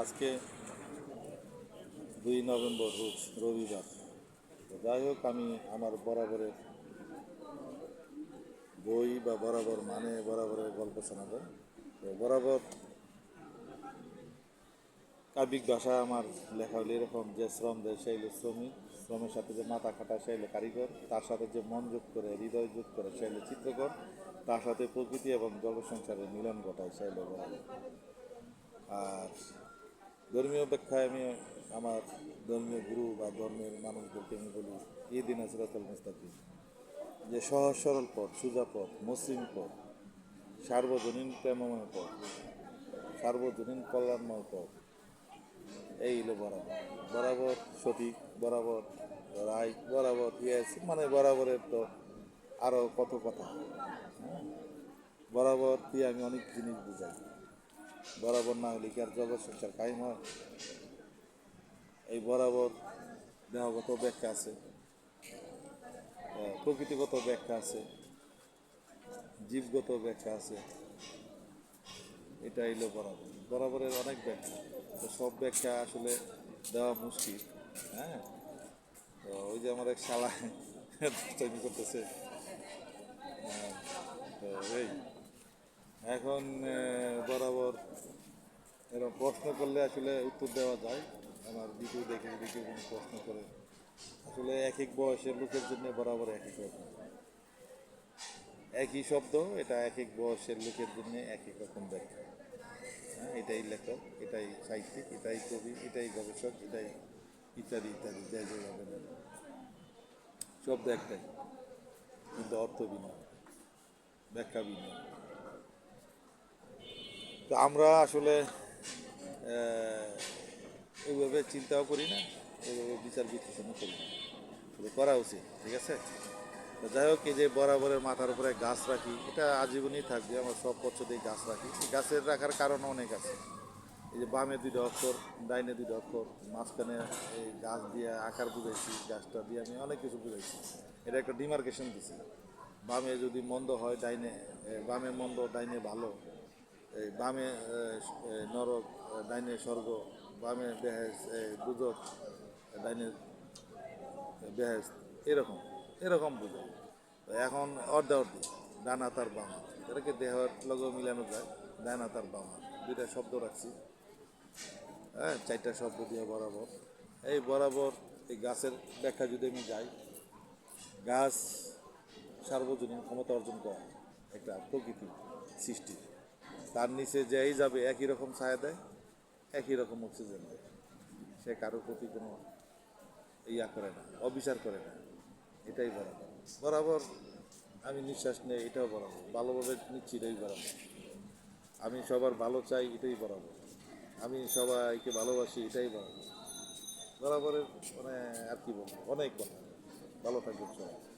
আজকে দুই নভেম্বর, রোজ রবিবার। যাই হোক, আমি আমার বরাবরের বই বা বরাবর মানে বরাবরের গল্প শোনাবো। তো বরাবর কাব্যিক ভাষা আমার লেখা হলো এরকম যে শ্রম দেয় সেই শ্রমিক শ্রমের সাথে যে মাথা খাটা সেই কারিগর। তার সাথে যে মন যোগ করে, হৃদয় যোগ করে সেই চিত্রকর। তার সাথে প্রকৃতি এবং জগৎ সংসারের মিলন ঘটায় সেই বরাবর। আর ধর্মীয় ব্যাখ্যায় আমি আমার ধর্মীয় গুরু বা ধর্মের মানুষদেরকে আমি বলি এই দিন আসরাতুল মুস্তাকিম যে সহজ সরল পথ, সুজা পথ, মসৃণ পথ, সার্বজনীন প্রেমময় পথ, সার্বজনীন কল্যাণময় পথ, এই হলো বরাবর। বরাবর সঠিক, বরাবর রায় বরাবর ইয়েস মানে বরাবরের তো আরও কত কথা। হ্যাঁ? বরাবর দিয়ে আমি অনেক জিনিস বুঝাই। বরাবর না হলে কি আর জগৎ সংসার কায়েম হয়? এই বরাবর দেহগত ব্যাখ্যা আছে প্রকৃতিগত ব্যাখ্যা আছে, জীবগত ব্যাখ্যা আছে। এটা হইল বরাবর। বরাবরের অনেক ব্যাখ্যা। তো সব ব্যাখ্যা আসলে দেওয়া মুশকিল হ্যাঁ? তো ওই যে আমার এক শালা করতেছে। তো এই এখন বরাবর এরকম প্রশ্ন করলে আসলে উত্তর দেওয়া যায়। আমার ভিডিও দেখে কোনো প্রশ্ন করে। আসলে এক এক বয়সের লোকের জন্য বরাবর এক এক রকম। একই শব্দ, এটা এক এক বয়সের লোকের জন্য এক এক রকম ব্যাখ্যা। হ্যাঁ এটাই লেখক, এটাই সাহিত্যিক, এটাই কবি, এটাই গবেষক, এটাই ইত্যাদি ইত্যাদি যাই যেভাবে। শব্দ একটাই, কিন্তু অর্থ ভিন্ন, ব্যাখ্যা ভিন্ন। তো আমরা আসলে আহ, ওইভাবে চিন্তাও করি না ওইভাবে বিচার বিশ্লেষণও করি না। করা উচিত ঠিক আছে? যাই হোক এই যে বরাবরের মাথার উপরে গাছ রাখি এটা আজীবনই থাকবে আমরা সব বছরেই গাছ রাখি। গাছের রাখার কারণ অনেক আছে। এই যে বামে দুইটা অক্ষর ডাইনে দুইটা অক্ষর মাঝখানে এই গাছ দিয়ে আকার বুঝাইছি গাছটা দিয়ে আমি অনেক কিছু বুঝাইছি। এটা একটা ডিমার্কেশন দিছি। বামে যদি মন্দ হয় ডাইনে বামে মন্দ ডাইনে ভালো এই বামে নরক ডাইনে স্বর্গ, বামে বেহেস দুজক ডাইনে বেহেস, এরকম এরকম বুঝে। এখন অর্ধে অর্ধে, ডান হাত আর বাম হাত। এটাকে দেহের লগে মিলানো যায়, ডান হাত আর বাম হাত। দুইটা শব্দ রাখছি। হ্যাঁ চারটা শব্দ দিয়ে বরাবর। এই বরাবর এই গাছের ব্যাখ্যা যদি আমি যাই, গাছ সার্বজনীন ক্ষমতা অর্জন করা, একটা প্রকৃতি সৃষ্টি। তার নিচে যেই যাবে, একই রকম ছায়া দেয়, একই রকম অক্সিজেন দেয়। সে কারোর প্রতি কোনো ইয়া করে না, অবিচার করে না। এটাই বরাবর। বরাবর আমি নিঃশ্বাস নেই, এটাও বরাবর। ভালোভাবে নিচ্ছি, এটাই বরাবর। আমি সবার ভালো চাই, এটাই বরাবর। আমি সবাইকে ভালোবাসি, এটাই বরাবর। বরাবরের মানে আর কি বলব, অনেক কথা। ভালো থাকবেন সবাই।